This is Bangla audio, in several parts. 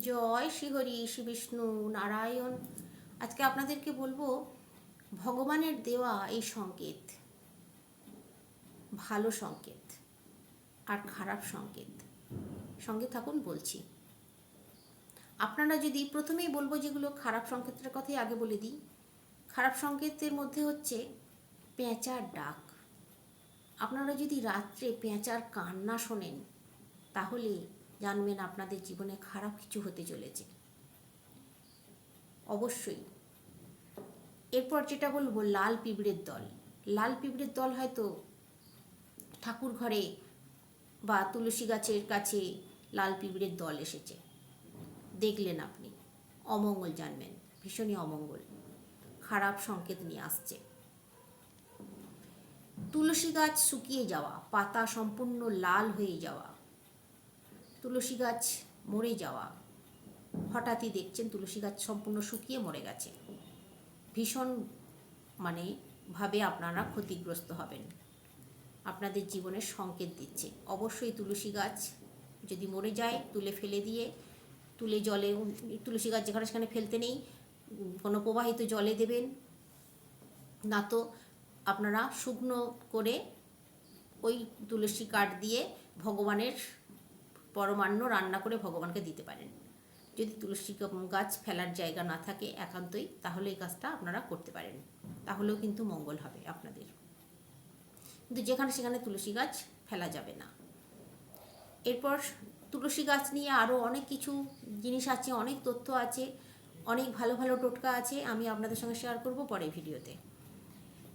জয় শ্রীহরি শ্রী বিষ্ণু নারায়ণ। আজকে আপনাদেরকে বলব, ভগবানের দেওয়া এই সংকেত, ভালো সংকেত আর খারাপ সংকেত। সঙ্গে থাকুন, বলছি। আপনারা যদি প্রথমেই বলব যেগুলো খারাপ সংকেতের কথাই আগে বলে দিই, খারাপ সংকেতের মধ্যে হচ্ছে পেঁচার ডাক। আপনারা যদি রাত্রে পেঁচার কান্না শোনেন, তাহলে জানবেন আপনাদের জীবনে খারাপ কিছু হতে চলেছে। অবশ্যই। এরপর যেটা বলব, লাল পিঁপড়ের দল। লাল পিঁপড়ের দল হয়তো ঠাকুর ঘরে বা তুলসী গাছের কাছে লাল পিঁপড়ের দল এসেছে। দেখলেন আপনি। অমঙ্গল জানবেন। ভীষণই অমঙ্গল। খারাপ সংকেত নিয়ে আসছে। তুলসী গাছ শুকিয়ে যাওয়া, পাতা সম্পূর্ণ লাল হয়ে যাওয়া তুলসী গাছ মরে যাওয়া। হঠাৎই দেখছেন তুলসী গাছ সম্পূর্ণ শুকিয়ে মরে গেছে। ভীষণ মানে ভাবে আপনারা ক্ষতিগ্রস্ত হবেন। আপনাদের জীবনের সংকেত দিচ্ছে। অবশ্যই তুলসী গাছ যদি মরে যায়, তুলে ফেলে দিয়ে, তুলে জলে, তুলসী গাছ যেখানে সেখানে ফেলতে নেই, কোনো প্রবাহিত জলে দেবেন। না তো আপনারা শুকনো করে ওই তুলসী কাঠ দিয়ে ভগবানের পরমান্ন রান্না করে ভগবানকে দিতে পারেন। যদি তুলসী গাছ ফেলার জায়গা না থাকে একান্তই, তাহলে এই কাজটা আপনারা করতে পারেন। তাহলেও কিন্তু মঙ্গল হবে আপনাদের। কিন্তু যেখানে সেখানে তুলসী গাছ ফেলা যাবে না। এরপর তুলসী গাছ নিয়ে আরও অনেক কিছু জিনিস আছে, অনেক তথ্য আছে, অনেক ভালো ভালো টোটকা আছে, আমি আপনাদের সঙ্গে শেয়ার করব পরে ভিডিওতে।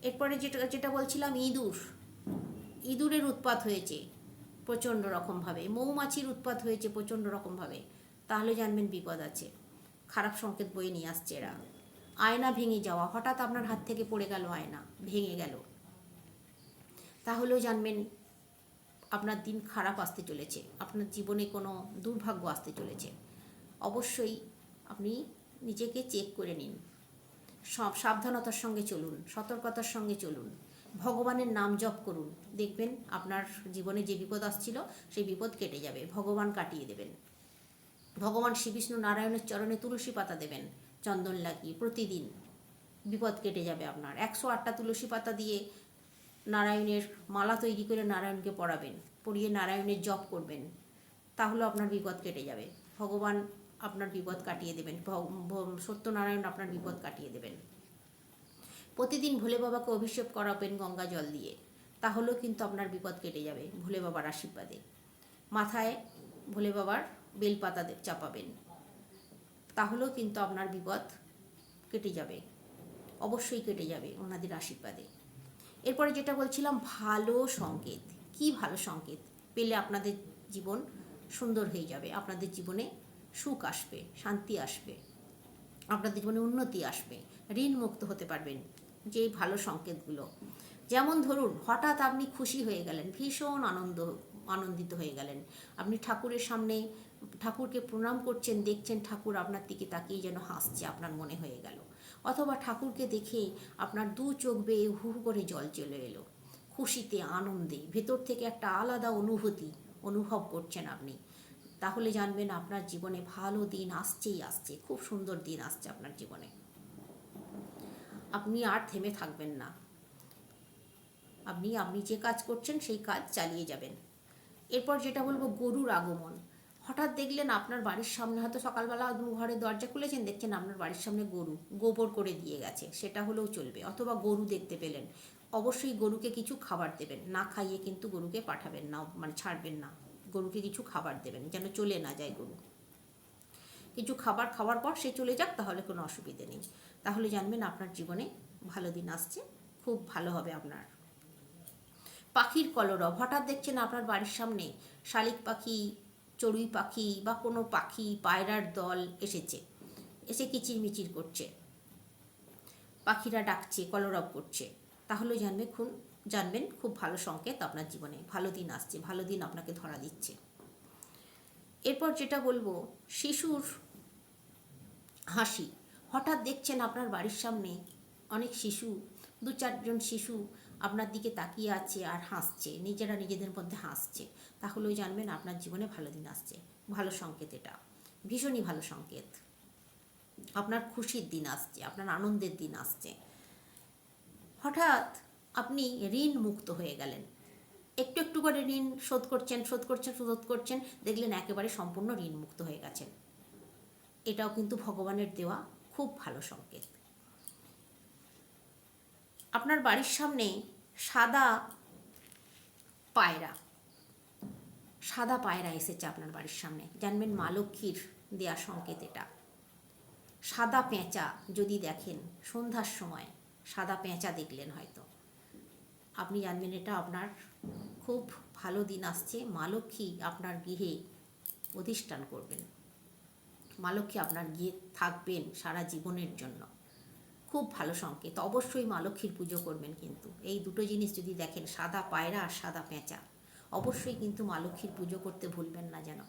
এরপরে যেটা যেটা বলছিলাম ইঁদুর। ইঁদুরের উৎপাত হয়েছে। প্রচণ্ড রকমভাবে, মৌমাছির উৎপাত হয়েছে প্রচণ্ড রকমভাবে, তাহলে জানবেন বিপদ আছে। খারাপ সংকেত বয়ে নিয়ে আসছে এরা। আয়না ভেঙে যাওয়া, হঠাৎ আপনার হাত থেকে পড়ে গেল আয়না, ভেঙে গেল। তাহলেও জানবেন আপনার দিন খারাপ আসতে চলেছে, আপনার জীবনে কোনো দুর্ভাগ্য আসতে চলেছে। অবশ্যই আপনি নিজেকে চেক করে নিন। সব সাবধানতার সঙ্গে চলুন, সতর্কতার সঙ্গে চলুন। ভগবানের নাম জপ করুন। দেখবেন আপনার জীবনে যে বিপদ আসছিল, সেই বিপদ কেটে যাবে। ভগবান কাটিয়ে দেবেন। ভগবান শ্রী বিষ্ণু নারায়ণের চরণে তুলসী পাতা দেবেন চন্দন লাগিয়ে প্রতিদিন। বিপদ কেটে যাবে আপনার। একশো আটটা তুলসী পাতা দিয়ে নারায়ণের মালা তৈরি করে নারায়ণকে পড়াবেন। পড়িয়ে নারায়ণের জপ করবেন। তাহলে আপনার বিপদ কেটে যাবে। ভগবান আপনার বিপদ কাটিয়ে দেবেন। সত্যনারায়ণ আপনার বিপদ কাটিয়ে দেবেন। প্রতিদিন ভোলে বাবাকে অভিষেক করাবেন গঙ্গা জল দিয়ে। তাহলেও কিন্তু আপনার বিপদ কেটে যাবে ভোলে বাবার আশীর্বাদে। মাথায় ভোলে বাবার বেলপাতা চাপাবেন। তাহলেও কিন্তু আপনার বিপদ কেটে যাবে। অবশ্যই কেটে যাবে ওনাদের আশীর্বাদে। এরপরে যেটা বলছিলাম, ভালো সংকেত। কি ভালো সংকেত? পেলে আপনাদের জীবন সুন্দর হয়ে যাবে। আপনাদের জীবনে সুখ আসবে, শান্তি আসবে। আপনাদের জীবনে উন্নতি আসবে। ঋণ মুক্ত হতে পারবেন। যে ভালো সংকেতগুলো। যেমন ধরুন, হঠাৎ আপনি খুশি হয়ে গেলেন, ভীষণ আনন্দ, আনন্দিত হয়ে গেলেন। আপনি ঠাকুরের সামনে ঠাকুরকে প্রণাম করছেন, দেখছেন ঠাকুর আপনার দিকে তাকিয়ে যেন হাসছে, আপনার মনে হয়ে গেল। অথবা ঠাকুরকে দেখে আপনার দু চোখ বেয়ে হু হু করে জল চলে এলো। খুশিতে, আনন্দে, ভেতর থেকে একটা আলাদা অনুভূতি অনুভব করছেন আপনি। তাহলে জানবেন আপনার জীবনে ভালো দিন আসছেই আসছে, খুব সুন্দর দিন আসছে আপনার জীবনে। আপনি আর থেমে থাকবেন না। আপনি আপনি যে কাজ করছেন সেই কাজ চালিয়ে যাবেন। এরপর যেটা বলব, গরুর আগমন। হঠাৎ দেখলেন আপনার বাড়ির সামনে, হয়তো সকালবেলা ঘরের দরজা খুলেছেন, দেখছেন আপনার বাড়ির সামনে গরু, গোবর করে দিয়ে গেছে। সেটা হলেও চলবে, অথবা গরু দেখতে পেলেন। অবশ্যই গরুকে কিছু খাবার দেবেন। না খাইয়ে কিন্তু গরুকে পাঠাবেন না মানে ছাড়বেন না। গরুকে কিছু খাবার দেবেন, যেন চলে না যায় গরু। কিছু খাবার খাওয়ার পর সে চলে যাক, তাহলে কোনো অসুবিধে নেই। তাহলে জানবেন আপনার জীবনে ভালো দিন আসছে, খুব ভালো হবে আপনার। পাখির কলরব হঠাৎ দেখছেন আপনার বাড়ির সামনে শালিক পাখি, চড়ুই পাখি বা কোনো পাখি, পায়রার দল এসেছে। এসে কিচিরমিচির করছে। পাখিরা ডাকছে কলরব করছে। তাহলে জানবে খুন, জানবেন খুব ভালো সংকেত আপনার জীবনে। ভালো দিন আসছে, ভালো দিন আপনাকে ধরা দিচ্ছে। এরপর যেটা বলব, শিশুর হাসি। হঠাৎ দেখছেন আপনার বাড়ির সামনে অনেক শিশু, দু চারজন শিশু আপনার দিকে তাকিয়ে আছে আর হাসছে, নিজেরা নিজেদের মধ্যে হাসছে। তাহলেও জানবেন আপনার জীবনে ভালো দিন আসছে। ভালো সংকেত এটা। ভীষণই ভালো সংকেত। আপনার খুশির দিন আসছে, আপনার আনন্দের দিন আসছে। হঠাৎ আপনি ঋণ মুক্ত হয়ে গেলেন। একটু একটু করে ঋণ শোধ করছেন শোধ করছেন শোধ করছেন, দেখলেন একেবারে সম্পূর্ণ ঋণ মুক্ত হয়ে গেছেন। এটাও কিন্তু ভগবানের দেওয়া খুব ভালো সংকেত। আপনার বাড়ির সামনে সাদা পায়রা সাদা পায়রা এসেছে আপনার বাড়ির সামনে। জানবেন মা লক্ষ্মীর দেওয়া সংকেত এটা। সাদা পেঁচা যদি দেখেন সন্ধ্যার সময়, সাদা পেঁচা দেখলেন হয়তো। আপনি জানবেন এটা আপনার খুব ভালো দিন আসছে। মা লক্ষ্মী আপনার গৃহে অধিষ্ঠান করবেন। মা লক্ষ্মী আপনার গিয়ে থাকবেন সারা জীবনের জন্য? খুব ভালো সংকেত। অবশ্যই মা লক্ষ্মীর পুজো করবেন কিন্তু। এই দুটো জিনিস যদি দেখেন, সাদা পায়রা আর সাদা পেঁচা, অবশ্যই কিন্তু মা লক্ষ্মীর পুজো করতে ভুলবেন না যেন।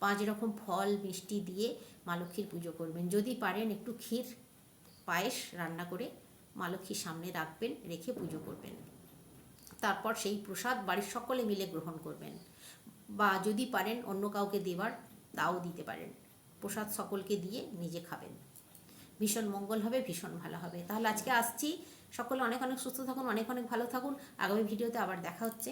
পাঁচ রকম ফল, মিষ্টি দিয়ে মা লক্ষ্মীর পুজো করবেন। যদি পারেন একটু ক্ষীর, পায়েস রান্না করে মা লক্ষ্মীর সামনে রাখবেন, রেখে পুজো করবেন। তারপর সেই প্রসাদ বাড়ির সকলে মিলে গ্রহণ করবেন। বা যদি পারেন অন্য কাউকে দেবার তাও দিতে পারেন। প্রসাদ সকলকে দিয়ে নিজে খাবেন। ভীষণ মঙ্গল হবে, ভীষণ ভালো হবে। তাহলে আজকে আসছি। সকলে অনেক অনেক সুস্থ থাকুন, অনেক অনেক ভালো থাকুন। আগামী ভিডিওতে আবার দেখা হচ্ছে।